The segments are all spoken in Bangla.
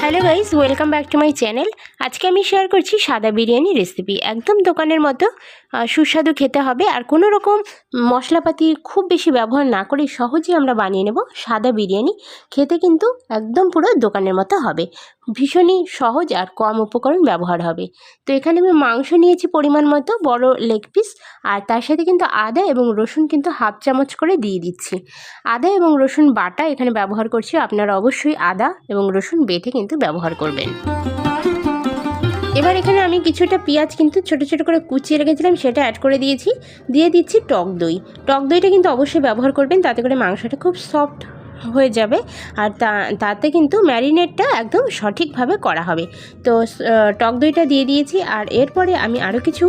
Hello guys welcome back to my channel আজকে আমি শেয়ার করছি সাদা বিরিয়ানি রেসিপি একদম দোকানের মতো সুস্বাদু খেতে হবে। আর কোনো রকম মশলাপাতি খুব বেশি ব্যবহার না করে সহজেই আমরা বানিয়ে নেব সাদা বিরিয়ানি। খেতে কিন্তু একদম পুরো দোকানের মতো হবে। ভীষণই সহজ আর কম উপকরণ ব্যবহার হবে। তো এখানে আমি মাংস নিয়েছি পরিমাণ মতো, বড় লেগ পিস আর তার সাথে কিন্তু আদা এবং রসুন কিন্তু হাফ চামচ করে দিয়ে দিচ্ছি। আদা এবং রসুন বাটা এখানে ব্যবহার করছি, আপনারা অবশ্যই আদা এবং রসুন বেটে কিন্তু ব্যবহার করবেন। এবার এখানে আমি কিছুটা পেঁয়াজ কিন্তু ছোট ছোট করে কুচিয়ে রেখেছিলাম, সেটা অ্যাড করে দিয়েছি। দিয়ে দিচ্ছি টক দই। টক দইটা কিন্তু অবশ্যই ব্যবহার করবেন, তাতে করে মাংসটা খুব সফট হয়ে যাবে। আর তাতে কিন্তু ম্যারিনেটটা একদম সঠিকভাবে করা হবে। তো টক দইটা দিয়ে দিয়েছি। আর এরপরে আমি আরও কিছু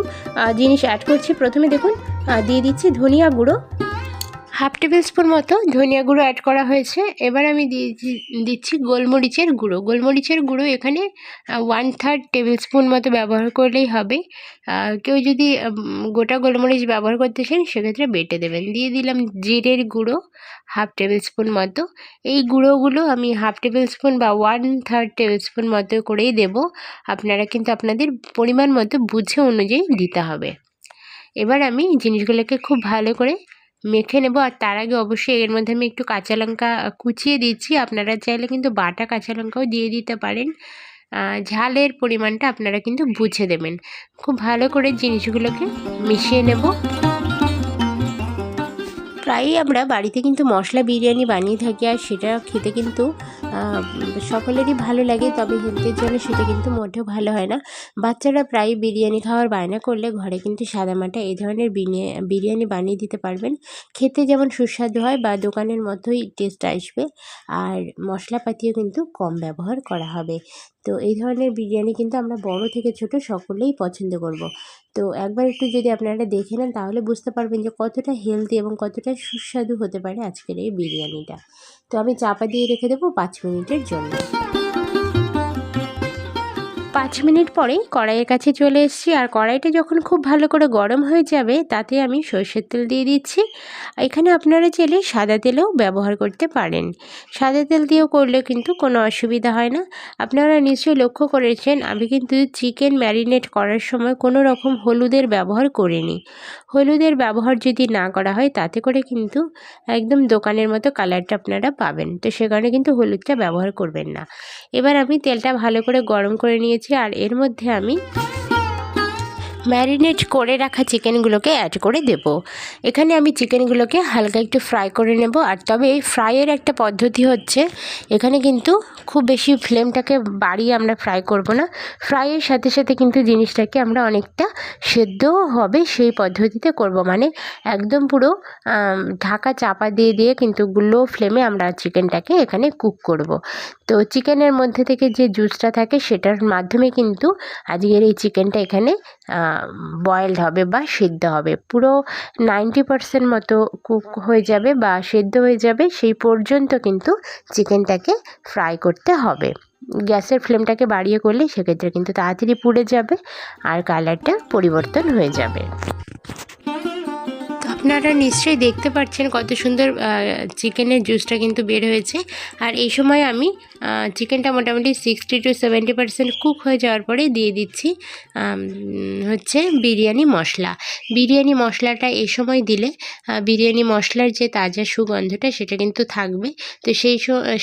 জিনিস অ্যাড করছি। প্রথমে দেখুন দিয়ে দিচ্ছি ধনিয়া গুঁড়ো। হাফ টেবিল স্পুন মতো ধনিয়া গুঁড়ো অ্যাড করা হয়েছে। এবার আমি দিয়েছি, দিচ্ছি গোলমরিচের গুঁড়ো। গোলমরিচের গুঁড়ো এখানে ওয়ান থার্ড টেবিল স্পুন মতো ব্যবহার করলেই হবে। কেউ যদি গোটা গোলমরিচ ব্যবহার করতে চান, সেক্ষেত্রে বেটে দেবেন। দিয়ে দিলাম জিরের গুঁড়ো হাফ টেবিল স্পুন মতো। এই গুঁড়োগুলো আমি হাফ টেবিল স্পুন বা ওয়ান থার্ড টেবিল স্পুন মতো করেই দেব। আপনারা কিন্তু আপনাদের পরিমাণ মতো বুঝে অনুযায়ী দিতে হবে। এবার আমি জিনিসগুলোকে খুব ভালো করে মেখে নেব আর তার আগে অবশ্যই এর মধ্যে আমি একটু কাঁচা লঙ্কা কুচিয়ে দিচ্ছি আপনারা চাইলে কিন্তু বাটা কাঁচা লঙ্কাও দিয়ে দিতে পারেন। ঝালের পরিমাণটা আপনারা কিন্তু বুঝে দেবেন। খুব ভালো করে জিনিসগুলোকে মিশিয়ে নেব। প্রায়ই আমরা বাড়িতে কিন্তু মশলা বিরিয়ানি বানিয়ে থাকি আর সেটা খেতে কিন্তু সকলেরই ভালো লাগে, তবে হেলথের জন্য সেটা কিন্তু মোটেও ভালো হয় না। বাচ্চারা প্রায় বিরিয়ানি খাওয়ার বায়না করলে ঘরে কিন্তু সাদামাটা এই ধরনের বিরিয়া- বিরিয়ানি বানিয়ে দিতে পারবেন। খেতে যেমন সুস্বাদু হয় বা দোকানের মতোই টেস্ট আসবে, আর মশলাপাতিও কিন্তু কম ব্যবহার করা হবে। তো এই ধরনের বিরিয়ানি কিন্তু আমরা বড় থেকে ছোট সকলেই পছন্দ করব। তো একবার একটু যদি আপনারা দেখে নেন, তাহলে বুঝতে পারবেন যে কতটা হেলদি এবং কতটা সুস্বাদু হতে পারে আজকের এই বিরিয়ানিটা। তো আমি চাপা দিয়ে রেখে দেবো পাঁচ মিনিটের জন্য। পাঁচ মিনিট পরেই কড়াইয়ের কাছে চলে এসেছি। আর কড়াইটা যখন খুব ভালো করে গরম হয়ে যাবে, তাতে আমি সর্ষের তেল দিয়ে দিচ্ছি। এখানে আপনারা চাইলে সাদা তেলও ব্যবহার করতে পারেন। সাদা তেল দিয়েও করলে কিন্তু কোনো অসুবিধা হয় না। আপনারা নিশ্চয়ই লক্ষ্য করেছেন, আমি কিন্তু চিকেন ম্যারিনেট করার সময় কোনো রকম হলুদের ব্যবহার করিনি। হলুদের ব্যবহার যদি না করা হয়, তাতে করে কিন্তু একদম দোকানের মতো কালারটা আপনারা পাবেন। তো সে কারণে কিন্তু হলুদটা ব্যবহার করবেন না। এবার আমি তেলটা ভালো করে গরম করে নিয়েছি। আর এর মধ্যে আমি ম্যারিনেট করে রাখা চিকেনগুলোকে অ্যাড করে দেব। এখানে আমি চিকেনগুলোকে হালকা একটু ফ্রাই করে নেব। আর তবে এই ফ্রাইয়ের একটা পদ্ধতি হচ্ছে, এখানে কিন্তু খুব বেশি ফ্লেমটাকে বাড়িয়ে আমরা ফ্রাই করব না। ফ্রাইয়ের সাথে সাথে কিন্তু জিনিসটাকে আমরা অনেকটা সেদ্ধও হবে সেই পদ্ধতিতে করব। মানে একদম পুরো ঢাকা চাপা দিয়ে দিয়ে কিন্তু লো ফ্লেমে আমরা চিকেনটাকে এখানে কুক করব। তো চিকেনের মধ্যে থেকে যে জুসটা থাকে সেটার মাধ্যমে কিন্তু আজকের এই চিকেনটা এখানে বয়েলড হবে বা সিদ্ধ হবে। পুরো নাইনটি পারসেন্ট মতো কুক হয়ে যাবে বা সেদ্ধ হয়ে যাবে, সেই পর্যন্ত কিন্তু চিকেনটাকে ফ্রাই করতে হবে। গ্যাসের ফ্লেমটাকে বাড়িয়ে করলে সেক্ষেত্রে কিন্তু তাড়াতাড়ি পুড়ে যাবে আর কালারটা পরিবর্তন হয়ে যাবে। আপনারা নিশ্চয়ই দেখতে পাচ্ছেন কত সুন্দর চিকেনের জুসটা কিন্তু বের হয়েছে। আর এই সময় আমি চিকেনটা মোটামুটি sixty to seventy percent cook হয়ে যাওয়ার পরে দিয়ে দিচ্ছি হচ্ছে বিরিয়ানি মশলা। বিরিয়ানি মশলাটা এই সময় দিলে বিরিয়ানি মশলার যে তাজা সুগন্ধটা সেটা কিন্তু থাকবে। তো সেই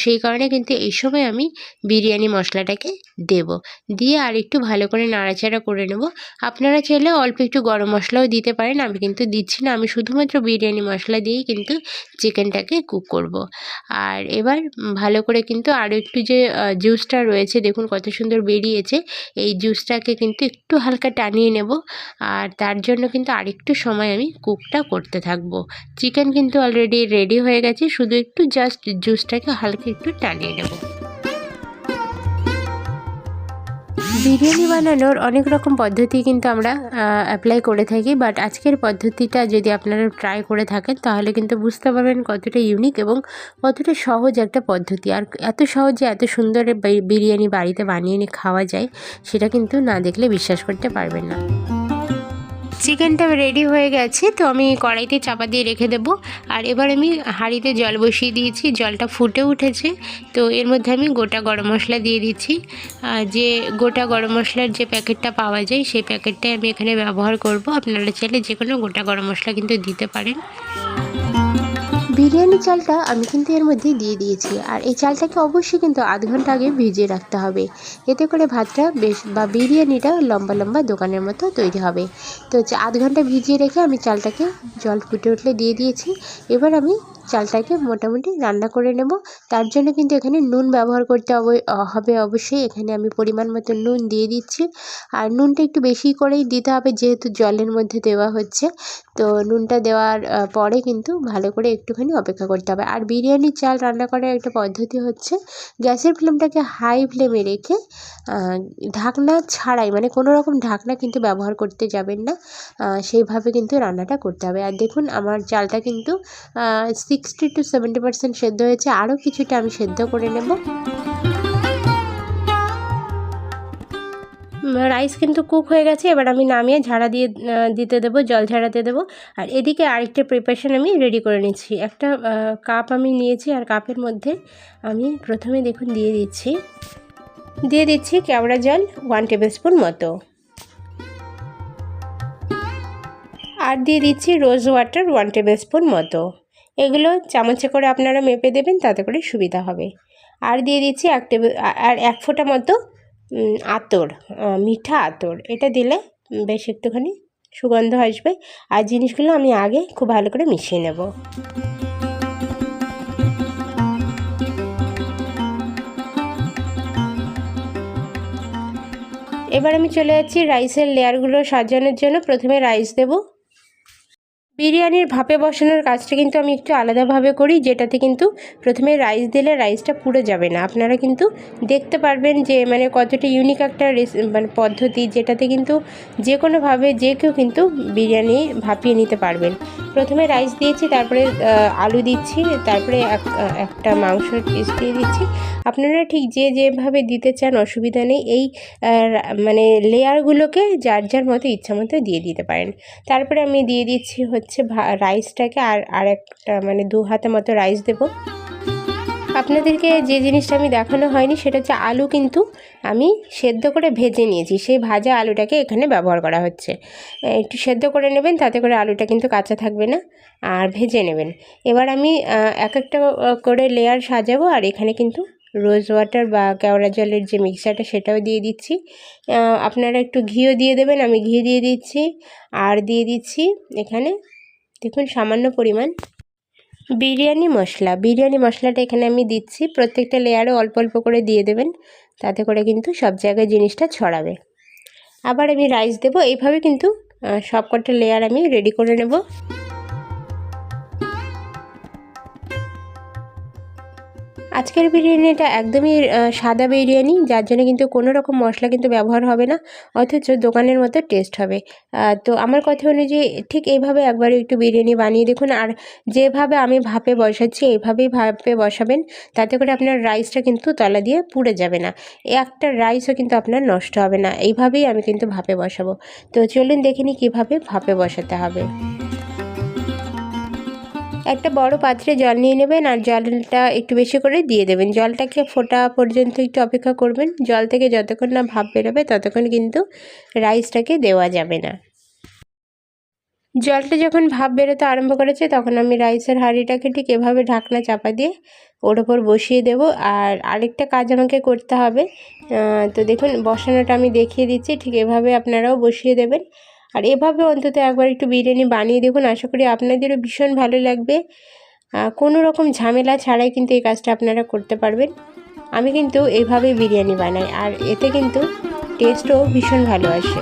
সেই কারণে কিন্তু এই সময় আমি বিরিয়ানি মশলাটাকে দেব। দিয়ে আর একটু ভালো করে নাড়াচাড়া করে নেব। আপনারা চাইলে অল্প একটু গরম মশলাও দিতে পারেন, আমি কিন্তু দিচ্ছি না, আমি শুধুমাত্র বিরিয়ানি মশলা দিয়েই কিন্তু চিকেনটাকে কুক করব। আর এবার ভালো করে কিন্তু আরও একটু যে জুসটা রয়েছে, দেখুন কত সুন্দর বেরিয়েছে। এই জুসটাকে কিন্তু একটু হালকা টানিয়ে নেব। আর তার জন্য কিন্তু আরেকটু সময় আমি কুকটা করতে থাকব। চিকেন কিন্তু অলরেডি রেডি হয়ে গেছে। শুধু একটু জাস্ট জুসটাকে হালকা একটু টানিয়ে নেব। বিরিয়ানি বানানোর অনেক রকম পদ্ধতি কিন্তু আমরা অ্যাপ্লাই করে থাকি বাট আজকের পদ্ধতিটা যদি আপনারা ট্রাই করে থাকেন, তাহলে কিন্তু বুঝতে পারবেন কতটা ইউনিক এবং কতটা সহজ একটা পদ্ধতি। আর এত সহজে এত সুন্দর বিরিয়ানি বাড়িতে বানিয়ে নিয়ে খাওয়া যায়, সেটা কিন্তু না দেখলে বিশ্বাস করতে পারবেন না। চিকেনটা রেডি হয়ে গেছে, তো আমি কড়াইতে চাপা দিয়ে রেখে দেবো। আর এবার আমি হাঁড়িতে জল বসিয়ে দিয়েছি, জলটা ফুটে উঠেছে। তো এর মধ্যে আমি গোটা গরম মশলা দিয়ে দিচ্ছি। যে গোটা গরম মশলার যে প্যাকেটটা পাওয়া যায়, সেই প্যাকেটটাই আমি এখানে ব্যবহার করব। আপনারা চাইলে যে কোনো গোটা গরম মশলা কিন্তু দিতে পারেন। বিরিয়ানি চালটা আমি কিন্তু এর মধ্যে দিয়ে দিয়েছি। আর এই চালটাকে অবশ্যই কিন্তু আধ ঘণ্টা আগে ভিজিয়ে রাখতে হবে। এতে করে ভাতটা বেশ বা বিরিয়ানিটা লম্বা লম্বা দোকানের মতো তৈরি হবে। তো আধ ঘণ্টা ভিজিয়ে রেখে আমি চালটাকে জল ফুটে উঠলে দিয়ে দিয়েছি। এবার আমি চালটাকে মোটামুটি রান্না করে নেব। তার জন্য কিন্তু এখানে নুন ব্যবহার করতে হবে অবশ্যই। এখানে আমি পরিমাণ মতো নুন দিয়ে দিচ্ছি। আর নুনটা একটু বেশি করেই দিতে হবে যেহেতু জলের মধ্যে দেওয়া হচ্ছে। তো নুনটা দেওয়ার পরে কিন্তু ভালো করে একটুখানি অপেক্ষা করতে হবে। আর বিরিয়ানির চাল রান্না করার একটা পদ্ধতি হচ্ছে, গ্যাসের ফ্লেমটাকে হাই ফ্লেমে রেখে ঢাকনা ছাড়াই মানে কোনো রকম ঢাকনা কিন্তু ব্যবহার করতে যাবেন না। সেইভাবে কিন্তু রান্নাটা করতে হবে। আর দেখুন, আমার চালটা কিন্তু সিক্সটি টু সেভেন্টি পার্সেন্ট সেদ্ধ হয়েছে আরও কিছুটা আমি সেদ্ধ করে নেব। রাইস কিন্তু কুক হয়ে গেছে, এবার আমি নামিয়ে ঝাড়া দিয়ে দিতে দেবো, জল ঝাড়াতে দেবো। আর এদিকে আরেকটা প্রিপারেশান আমি রেডি করে নিচ্ছি। একটা কাপ আমি নিয়েছি, আর কাপের মধ্যে আমি প্রথমে দেখুন দিয়ে দিচ্ছি। দিয়ে দিচ্ছি কেওড়া জল ওয়ান টেবিল স্পুন মতো। আর দিয়ে দিচ্ছি rose water one tablespoon মতো। এগুলো চামচে করে আপনারা মেপে দেবেন, তাতে করে সুবিধা হবে। আর দিয়ে দিচ্ছি এক টেবিল, আর এক ফোঁটা মতো আতর মিঠা আতর। এটা দিলে বেশ একটুখানি সুগন্ধ আসবে। আর জিনিসগুলো আমি আগে খুব ভালো করে মিশিয়ে নেব। এবার আমি চলে যাচ্ছি রাইসের লেয়ারগুলো সাজানোর জন্য। প্রথমে রাইস দেবো। বিরিয়ানির ভাপে বসানোর কাজটা কিন্তু আমি একটু আলাদাভাবে করি, যেটাতে কিন্তু প্রথমে রাইস দিলে রাইসটা পুড়ে যাবে না। আপনারা কিন্তু দেখতে পারবেন যে মানে কতটা ইউনিক একটা মানে পদ্ধতি, যেটাতে কিন্তু যে কোনোভাবে যে কেউ কিন্তু বিরিয়ানি ভাপিয়ে নিতে পারবেন। প্রথমে রাইস দিয়েছি, তারপরে আলু দিচ্ছি, তারপরে একটা মাংসের পিস দিয়ে দিচ্ছি। আপনারা ঠিক যে যেভাবে দিতে চান, অসুবিধা নেই। এই মানে লেয়ারগুলোকে যার যার মতো ইচ্ছা মতো দিয়ে দিতে পারেন। তারপরে আমি দিয়ে দিচ্ছি রাইসটাকে আর আর একটা মানে দু হাতে মতো রাইস দেব। আপনাদেরকে যে জিনিসটা আমি দেখানো হয়নি সেটা হচ্ছে আলু কিন্তু আমি সেদ্ধ করে ভেজে নিয়েছি। সেই ভাজা আলুটাকে এখানে ব্যবহার করা হচ্ছে। একটু সেদ্ধ করে নেবেন, তাতে করে আলুটা কিন্তু কাঁচা থাকবে না, আর ভেজে নেবেন। এবার আমি এক একটা করে লেয়ার সাজাবো, আর এখানে কিন্তু রোজ ওয়াটার বা কেওড়া জলের যে মিক্সারটা সেটাও দিয়ে দিচ্ছি। আপনারা একটু ঘিও দিয়ে দেবেন, আমি ঘি দিয়ে দিচ্ছি, আর দিয়ে দিচ্ছি এখানে দেখুন, সামান্য পরিমাণ বিরিয়ানি মশলা। বিরিয়ানি মশলাটা এখানে আমি দিচ্ছি। প্রত্যেকটা লেয়ারে অল্প অল্প করে দিয়ে দেবেন। তাতে করে কিন্তু সব জায়গায় জিনিসটা ছড়াবে। আবার আমি রাইস দেবো। এইভাবে কিন্তু সব কটা লেয়ার আমি রেডি করে নেব। আজকের বিরিয়ানিটা একদমই সাদা বিরিয়ানি, যার জন্য কিন্তু কোনো রকম মশলা কিন্তু ব্যবহার হবে না, অথচ দোকানের মতো টেস্ট হবে। তো আমার কথা অনুযায়ী ঠিক এইভাবে একবার একটু বিরিয়ানি বানিয়ে দেখুন, আর যেভাবে আমি ভাপে বসাচ্ছি, এইভাবেই ভাপে বসাবেন, তাতে করে আপনার রাইসটা কিন্তু তলা দিয়ে পুড়ে যাবে না। একটা রাইসও কিন্তু আপনার নষ্ট হবে না, এইভাবেই আমি কিন্তু ভাপে বসাবো। তো চলুন দেখিনি কীভাবে ভাপে বসাতে হবে। একটা বড় পাত্রে জল নিয়ে নেবেন আর জলটা একটু বেশি করে দিয়ে দেবেন। জলটাকে ফোটা পর্যন্ত একটু অপেক্ষা করবেন। জল থেকে যতক্ষণ না ভাপ বেরোবে ততক্ষণ কিন্তু রাইসটাকে দেওয়া যাবে না। জলটা যখন ভাপ বেরোতে আরম্ভ করেছে তখন আমি রাইসের হাঁড়িটাকে ঠিক এভাবে ঢাকনা চাপা দিয়ে ওর ওপর বসিয়ে দেব। আর আরেকটা কাজ আমাকে করতে হবে। তো দেখুন, বসানোটা আমি দেখিয়ে দিচ্ছি। ঠিক এভাবে আপনারাও বসিয়ে দেবেন। আর এভাবে অন্তত একবার একটু বিরিয়ানি বানিয়ে দেখুন। আশা করি আপনাদেরও ভীষণ ভালো লাগবে। কোনো রকম ঝামেলা ছাড়াই কিন্তু এই কাজটা আপনারা করতে পারবেন। আমি কিন্তু এভাবে বিরিয়ানি বানাই আর এতে কিন্তু টেস্টও ভীষণ ভালো আসে।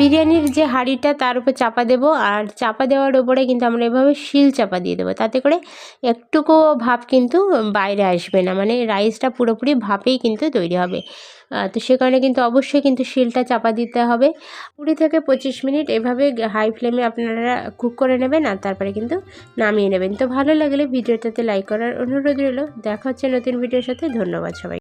বিরিয়ানির যে হাঁড়িটা তার উপর চাপা দেবো আর চাপা দেওয়ার ওপরে কিন্তু আমরা এভাবে শিল চাপা দিয়ে দেবো। তাতে করে একটুকু ভাপ কিন্তু বাইরে আসবে না। মানে রাইসটা পুরোপুরি ভাপেই কিন্তু তৈরি হবে। তো সে কারণে কিন্তু অবশ্যই কিন্তু শিলটা চাপা দিতে হবে। কুড়ি থেকে পঁচিশ মিনিট এভাবে হাই ফ্লেমে আপনারা কুক করে নেবেন আর তারপরে কিন্তু নামিয়ে নেবেন। তো ভালো লাগলে ভিডিওটাতে লাইক করার অনুরোধ রইল। দেখা হচ্ছে নতুন ভিডিওর সাথে। ধন্যবাদ সবাই